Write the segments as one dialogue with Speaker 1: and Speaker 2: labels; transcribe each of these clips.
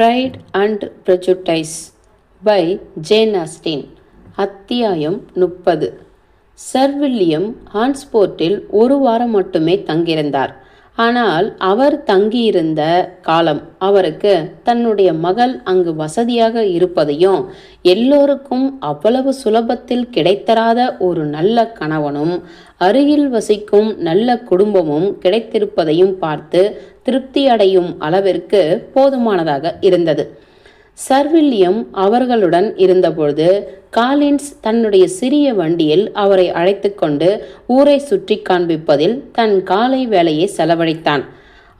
Speaker 1: Pride and prejudice by Jane Austen அத்தியாயம் முப்பது. Sir William ஹான்ஸ்போர்ட்டில் ஒரு வாரம் மட்டுமே தங்கியிருந்தார். ஆனால் அவர் தங்கியிருந்த காலம் அவருக்கு தன்னுடைய மகள் அங்கு வசதியாக இருப்பதையும் எல்லோருக்கும் அவ்வளவு சுலபத்தில் கிடைத்தராத ஒரு நல்ல கணவனும் அருகில் வசிக்கும் நல்ல குடும்பமும் கிடைத்திருப்பதையும் பார்த்து திருப்தி அடையும் அளவிற்கு போதுமானதாக இருந்தது. சர்வில்லியம் அவர்களுடன் இருந்தபொழுது காலின்ஸ் தன்னுடைய சிறிய வண்டியில் அவரை அழைத்து கொண்டு ஊரை சுற்றி காண்பிப்பதில் தன் காலை வேலையை செலவழித்தான்.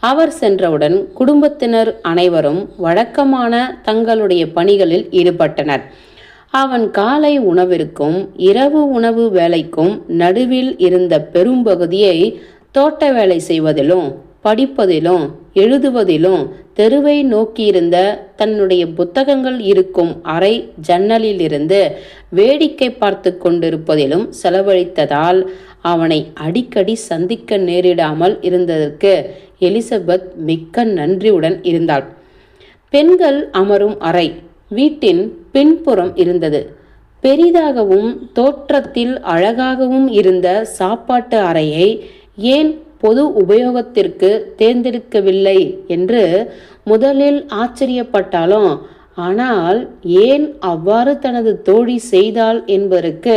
Speaker 1: அவர் சென்றவுடன் குடும்பத்தினர் அனைவரும் வழக்கமான தங்களுடைய பணிகளில் ஈடுபட்டனர். அவன் காலை உணவிற்கும் இரவு உணவு வேலைக்கும் நடுவில் இருந்த பெரும்பகுதியை தோட்ட வேலை செய்வதிலும் படிப்பதிலும் எழுதுவதிலும் தெருவை நோக்கியிருந்த தன்னுடைய புத்தகங்கள் இருக்கும் அறை ஜன்னலிலிருந்து வேடிக்கை பார்த்து கொண்டிருப்பதிலும் செலவழித்ததால் அவனை அடிக்கடி சந்திக்க நேரிடாமல் இருந்ததற்கு எலிசபெத் மிக்க நன்றியுடன் இருந்தாள். பெண்கள் அமரும் அறை வீட்டின் பின்புறம் இருந்தது. பெரிதாகவும் தோற்றத்தில் அழகாகவும் இருந்த சாப்பாட்டு அறையை ஏன் பொது உபயோகத்திற்கு தேர்ந்தெடுக்கவில்லை என்று முதலில் ஆச்சரியப்பட்டாலும் ஆனால் ஏன் அவ்வாறு தனது தோழி செய்தாள் என்பதற்கு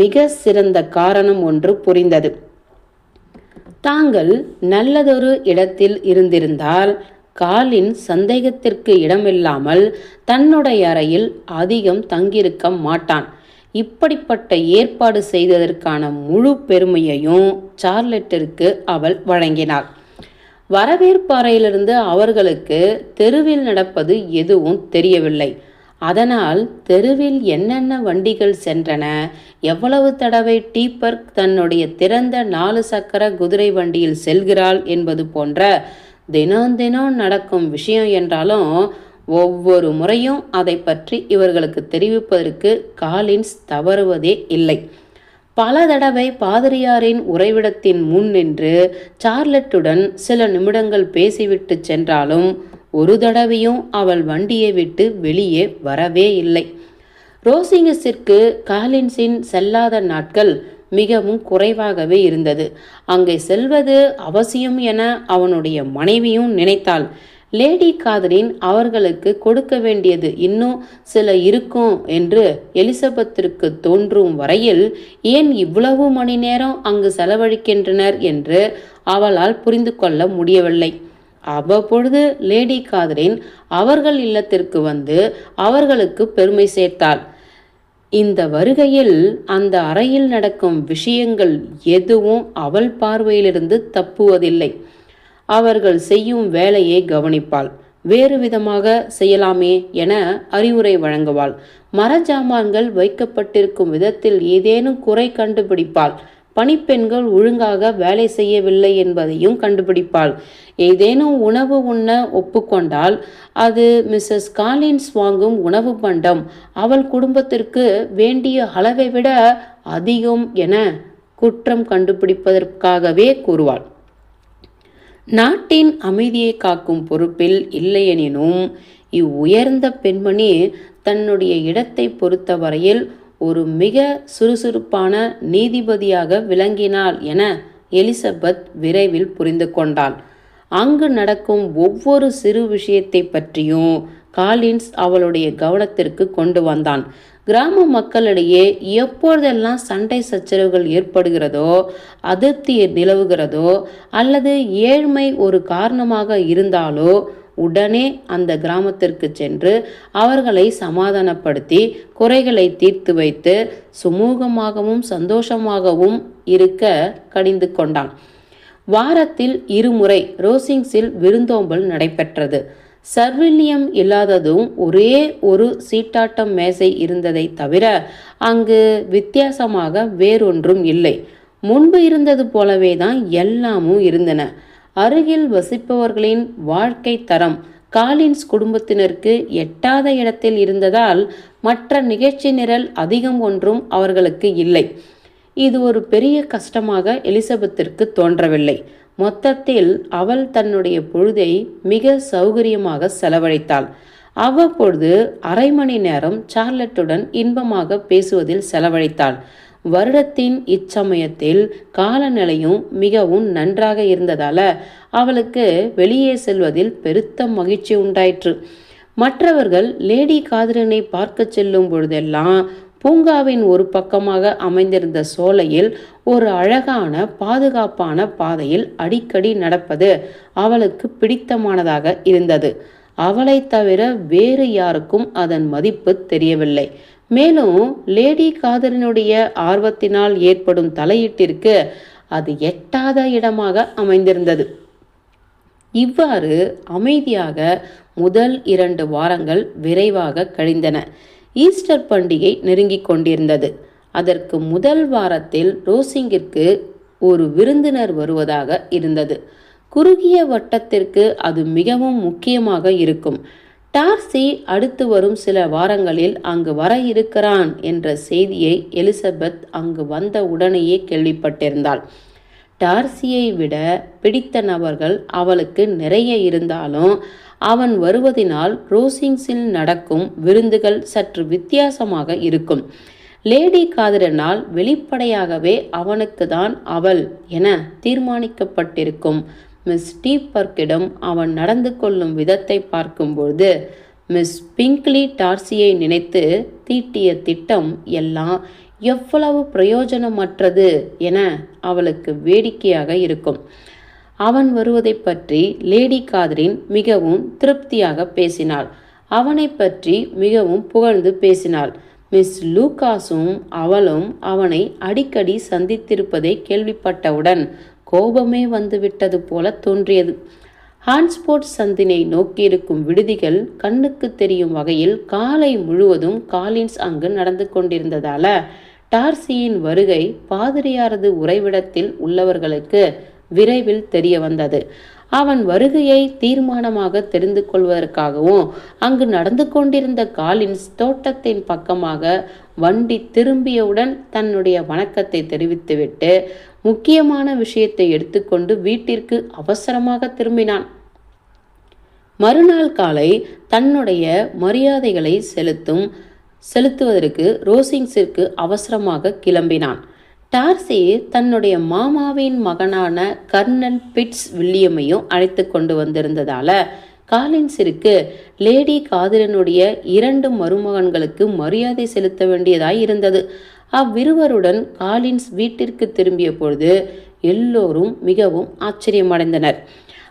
Speaker 1: மிக சிறந்த காரணம் ஒன்று புரிந்தது. தாங்கள் நல்லதொரு இடத்தில் இருந்திருந்தால் காலின் சந்தேகத்திற்கு இடமில்லாமல் தன்னுடைய அறையில் அதிகம் தங்கியிருக்க மாட்டான். இப்படிப்பட்ட ஏற்பாடு செய்ததற்கான முழு பெருமையையும் சார்லெட்டிற்கு அவள் வழங்கினாள். வரவேற்பறையிலிருந்து அவர்களுக்கு தெருவில் நடப்பது எதுவும் தெரியவில்லை. அதனால் தெருவில் என்னென்ன வண்டிகள் சென்றன எவ்வளவு தடவை டீப்பர்க் தன்னுடைய திறந்த நாலு சக்கர குதிரை வண்டியில் செல்கிறாள் என்பது போன்ற தினம் தினம் நடக்கும் விஷயம் என்றாலும் ஒவ்வொரு முறையும் அதை பற்றி இவர்களுக்கு தெரிவிப்பதற்கு காலின்ஸ் தவறுவதே இல்லை. பல தடவை பாதிரியாரின் உறைவிடத்தின் முன் நின்று சார்லட்டுடன் சில நிமிடங்கள் பேசிவிட்டு சென்றாலும் ஒரு தடவையும் அவள் வண்டியை விட்டு வெளியே வரவே இல்லை. ரோசிங்கஸிற்கு காலின்ஸின் செல்லாத நாட்கள் மிகவும் குறைவாகவே இருந்தது. அங்கே செல்வது அவசியம் என அவனுடைய மனைவியும் நினைத்தாள். லேடி காதலின் அவர்களுக்கு கொடுக்க வேண்டியது இன்னும் சில இருக்கும் என்று எலிசபெத்திற்கு தோன்றும் வரையில் ஏன் இவ்வளவு மணி நேரம் அங்கு செலவழிக்கின்றனர் என்று அவளால் புரிந்து கொள்ள முடியவில்லை. அவ்வப்பொழுது லேடி காதரின் அவர்கள் இல்லத்திற்கு வந்து அவர்களுக்கு பெருமை சேர்த்தாள். இந்த வருகையில் அந்த அறையில் நடக்கும் விஷயங்கள் எதுவும் அவள் பார்வையிலிருந்து தப்புவதில்லை. அவர்கள் செய்யும் வேலையை கவனிப்பாள். வேறு விதமாக செய்யலாமே என அறிவுரை வழங்குவாள். மரஜாமான்கள் வைக்கப்பட்டிருக்கும் விதத்தில் ஏதேனும் குறை கண்டுபிடிப்பாள். பணிப்பெண்கள் ஒழுங்காக வேலை செய்யவில்லை என்பதையும் கண்டுபிடிப்பாள். ஏதேனும் உணவு உண்ண ஒப்புக்கொண்டால் அது மிஸ்ஸஸ் காலின்ஸ் வாங்கும் உணவு பண்டம். அவள் குடும்பத்திற்கு வேண்டிய அளவை விட அதிகம் என குற்றம் கண்டுபிடிப்பதற்காகவே கூறுவாள். நாட்டின் அமைதியை காக்கும் பொறுப்பில் இல்லையெனினும் இவ்வுயர்ந்த பெண்மணி தன்னுடைய இடத்தை பொறுத்தவரையில் ஒரு மிக சுறுசுறுப்பான நீதிபதியாக விளங்கினாள் என எலிசபெத் விரைவில் புரிந்து கொண்டாள். அங்கு நடக்கும் ஒவ்வொரு சிறு விஷயத்தை பற்றியும் காலின்ஸ் அவளுடைய கவனத்திற்கு கொண்டு வந்தான். கிராம மக்களிடையே எப்பொழுதெல்லாம் சண்டை சச்சரவுகள் ஏற்படுகிறதோ அதிருப்தி நிலவுகிறதோ அல்லது ஏழ்மை ஒரு காரணமாக இருந்தாலோ உடனே அந்த கிராமத்திற்கு சென்று அவர்களை சமாதானப்படுத்தி குறைகளை தீர்த்து வைத்து சுமூகமாகவும் சந்தோஷமாகவும் இருக்க கடிந்து கொண்டான். வாரத்தில் இருமுறை ரோசிங்ஸில் விருந்தோம்பல் நடைபெற்றது. சர்வில்லியம் இல்லாததும் ஒரே ஒரு சீட்டாட்டம் மேசை இருந்ததை தவிர அங்கு வித்தியாசமாக வேறொன்றும் இல்லை. முன்பு இருந்தது போலவே தான் எல்லாமும் இருந்தன. அருகில் வசிப்பவர்களின் வாழ்க்கை தரம் காலின்ஸ் குடும்பத்தினருக்கு எட்டாத இடத்தில் இருந்ததால் மற்ற நிகழ்ச்சி நிரல் அதிகம் ஒன்றும் அவர்களுக்கு இல்லை. இது ஒரு பெரிய கஷ்டமாக எலிசபெத்திற்கு தோன்றவில்லை. மொத்தத்தில் அவள் தன்னுடைய பொழுதை மிக சௌகரியமாக செலவழித்தாள். அவ்வப்பொழுது அரை மணி நேரம் சார்லட்டுடன் இன்பமாக பேசுவதில் செலவழித்தாள். வருடத்தின் இச்சமயத்தில் காலநிலையும் மிகவும் நன்றாக இருந்ததால அவளுக்கு வெளியே செல்வதில் பெருத்த மகிழ்ச்சி உண்டாயிற்று. மற்றவர்கள் லேடி காதலனை பார்க்க செல்லும் பொழுதெல்லாம் பூங்காவின் ஒரு பக்கமாக அமைந்திருந்த சோலையில் ஒரு அழகான பாதுகாப்பான பாதையில் அடிக்கடி நடப்பது அவளுக்கு பிடித்தமானதாக இருந்தது. அவளை தவிர வேறு யாருக்கும் அதன் மதிப்பு தெரியவில்லை. மேலும் லேடி காதலினுடைய ஆர்வத்தினால் ஏற்படும் தலையீட்டிற்கு அது எட்டாத இடமாக அமைந்திருந்தது. இவ்வாறு அமைதியாக முதல் இரண்டு வாரங்கள் விரைவாக கழிந்தன. ஈஸ்டர் பண்டிகை நெருங்கிக் கொண்டிருந்தது. அதற்கு முதல் வாரத்தில் ரோசிங்கிற்கு ஒரு விருந்தினர் வருவதாக இருந்தது. குறுகிய வட்டத்திற்கு அது மிகவும் முக்கியமாக இருக்கும். டார்சி அடுத்து வரும் சில வாரங்களில் அங்கு வர இருக்கிறான் என்ற செய்தியை எலிசபெத் அங்கு வந்த உடனேயே கேள்விப்பட்டிருந்தாள். டார்சியை விட பிடித்த நபர்கள் அவளுக்கு நிறைய இருந்தாலும் அவன் வருவதினால் ரோசிங்ஸில் நடக்கும் விருந்துகள் சற்று வித்தியாசமாக இருக்கும். லேடி காதலனால் வெளிப்படையாகவே அவனுக்கு தான் அவள் என தீர்மானிக்கப்பட்டிருக்கும். மிஸ் டீப்பர்க்கிடம் அவன் நடந்து கொள்ளும் விதத்தை பார்க்கும்பொழுது மிஸ் பிங்க்லி டார்சியை நினைத்து தீட்டிய திட்டம் எல்லாம் எவ்வளவு பிரயோஜனமற்றது என அவளுக்கு வேடிக்கையாக இருக்கும். அவன் வருவதை பற்றி லேடி காதரின் மிகவும் திருப்தியாக பேசினாள். அவனை பற்றி மிகவும் புகழ்ந்து பேசினாள். மிஸ் லூகாஸும் அவளும் அவனை அடிக்கடி சந்தித்திருப்பதை கேள்விப்பட்டவுடன் கோபமே வந்துவிட்டது போல தோன்றியது. ஹான்ஸ்போர்ட் சந்தினை நோக்கியிருக்கும் விடுதிகள் கண்ணுக்கு தெரியும் வகையில் காலை முழுவதும் காலின்ஸ் அங்கு நடந்து கொண்டிருந்ததால டார்சியின் வருகை பாதிரியாரது உறைவிடத்தில் உள்ளவர்களுக்கு விரைவில் தெரிய வந்தது. அவன் வருகையை தீர்மானமாக தெரிந்து கொள்வதற்காகவும் அங்கு நடந்து கொண்டிருந்த காலின்ஸ் தோட்டத்தின் பக்கமாக வண்டி திரும்பியவுடன் தன்னுடைய வணக்கத்தை தெரிவித்துவிட்டு முக்கியமான விஷயத்தை எடுத்துக்கொண்டு வீட்டிற்கு அவசரமாக திரும்பினான். மறுநாள் காலை தன்னுடைய மரியாதைகளை செலுத்தும் செலுத்துவதற்கு ரோசிங்ஸிற்கு அவசரமாக கிளம்பினான். டார்சே தன்னுடைய மாமாவின் மகனான கர்னல் பிட்ஸ் வில்லியமையும் அழைத்து கொண்டு வந்திருந்ததால காலின்ஸிற்கு லேடி காதிரனுடைய இரண்டு மருமகன்களுக்கு மரியாதை செலுத்த வேண்டியதாய் இருந்தது. அவ்விருவருடன் காலின்ஸ் வீட்டிற்கு திரும்பிய பொழுது எல்லோரும் மிகவும் ஆச்சரியமடைந்தனர்.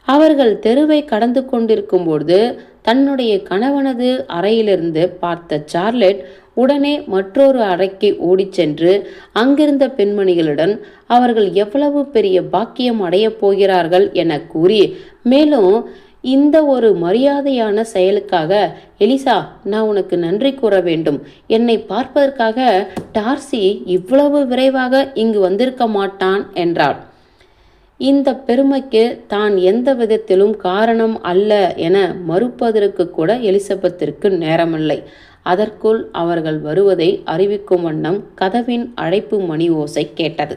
Speaker 1: அவர்கள் தெருவை கடந்து கொண்டிருக்கும்போது தன்னுடைய கணவனது அறையிலிருந்து பார்த்த சார்லெட் உடனே மற்றொரு அறைக்கு ஓடிச் சென்று அங்கிருந்த பெண்மணிகளுடன் அவர்கள் எவ்வளவு பெரிய பாக்கியம் அடையப் போகிறார்கள் என கூறி மேலும் இந்த ஒரு மரியாதையான செயலுக்காக எலிசா நான் உனக்கு நன்றி கூற வேண்டும். என்னை பார்ப்பதற்காக டார்சி இவ்வளவு விரைவாக இங்கு வந்திருக்க மாட்டான் என்றாள் இந்த பெருமைக்கு தான் எந்த விதத்திலும் காரணம் அல்ல என மறுப்பதற்கு கூட எலிசபெத்திற்கு நேரமில்லை. அதற்குள் அவர்கள் வருவதை அறிவிக்கும் வண்ணம் கதவின் அழைப்பு மணி ஓசை கேட்டது.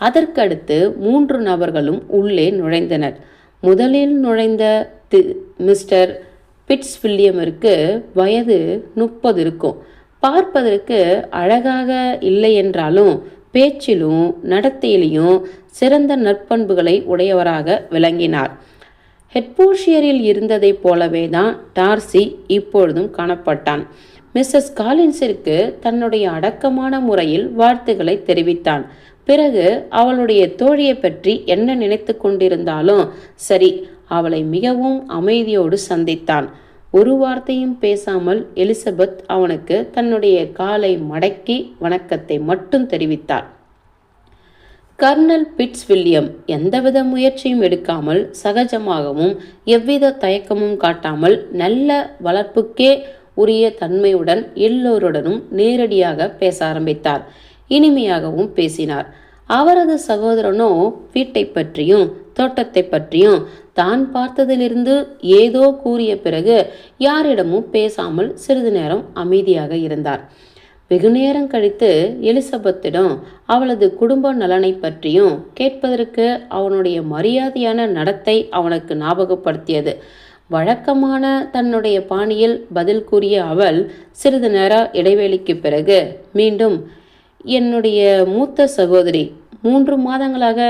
Speaker 1: அதற்கடுத்து மூன்று நபர்களும் உள்ளே நுழைந்தனர். முதலில் நுழைந்த தி மிஸ்டர் பிட்ஸ் வில்லியமிற்கு வயது முப்பது இருக்கும். பார்ப்பதற்கு அழகாக இல்லை என்றாலும் பேச்சிலும் நடத்தையிலையும் சிறந்த நற்பண்புகளை உடையவராக விளங்கினார். ஹெட்போஷியரில் இருந்ததைப் போலவே தான் டார்சி இப்பொழுதும் காணப்பட்டான். மிஸ்ஸஸ் காலின்ஸிற்கு தன்னுடைய அடக்கமான முறையில் வாழ்த்துக்களை தெரிவித்தான். பிறகு அவளுடைய தோழியை பற்றி என்ன நினைத்து கொண்டிருந்தாலும் சரி அவளை மிகவும் அமைதியோடு சந்தித்தான். ஒரு வார்த்தையும் பேசாமல் எலிசபெத் அவனுக்கு தன்னுடைய காலை மடக்கி வணக்கத்தை மட்டும் தெரிவித்தாள். கர்னல் பிட்ஸ் வில்லியம் எந்தவித முயற்சியும் எடுக்காமல் சகஜமாகவும் எவ்வித தயக்கமும் காட்டாமல் நல்ல வளர்ப்புக்கே உரிய தன்மையுடன் எல்லோருடனும் நேரடியாக பேச ஆரம்பித்தார். இனிமையாகவும் பேசினார். அவரது சகோதரனோ வீட்டை பற்றியும் தோட்டத்தை பற்றியும் தான் பார்த்ததிலிருந்து ஏதோ கூறிய பிறகு யாரிடமும் பேசாமல் சிறிது நேரம் அமைதியாக இருந்தார். வெகுநேரம் கழித்து எலிசபெத்திடம் அவளது குடும்ப நலனை பற்றியும் கேட்பதற்கு அவனுடைய மரியாதையான நடத்தை அவனுக்கு ஞாபகப்படுத்தியது. வழக்கமான தன்னுடைய பாணியில் பதில் கூறிய அவள் சிறிது நேர இடைவேளைக்கு பிறகு மீண்டும் என்னுடைய மூத்த சகோதரி மூன்று மாதங்களாக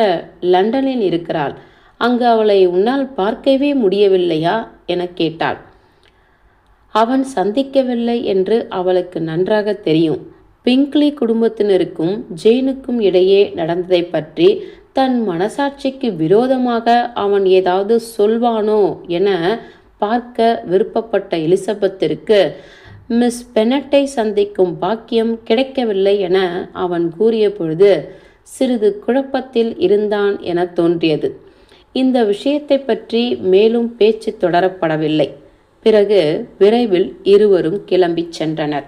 Speaker 1: லண்டனில் இருக்கிறாள். அங்கு அவளை உன்னால் பார்க்கவே முடியவில்லையா? என கேட்டாள். அவன் சந்திக்கவில்லை என்று அவளுக்கு நன்றாக தெரியும். பிங்க்லி குடும்பத்தினருக்கும் ஜெயினுக்கும் இடையே நடந்ததை பற்றி தன் மனசாட்சிக்கு விரோதமாக அவன் ஏதாவது சொல்வானோ என பார்க்க விருப்பப்பட்ட எலிசபெத்திற்கு மிஸ் பெனட்டை சந்திக்கும் பாக்கியம் கிடைக்கவில்லை என அவன் கூறிய பொழுது சிறிது குழப்பத்தில் இருந்தான் என தோன்றியது. இந்த விஷயத்தை பற்றி மேலும் பேச்சு தொடரப்படவில்லை. பிறகு விரைவில் இருவரும் கிளம்பிச் சென்றனர்.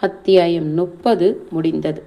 Speaker 1: அத்தியாயம் முப்பது முடிந்தது.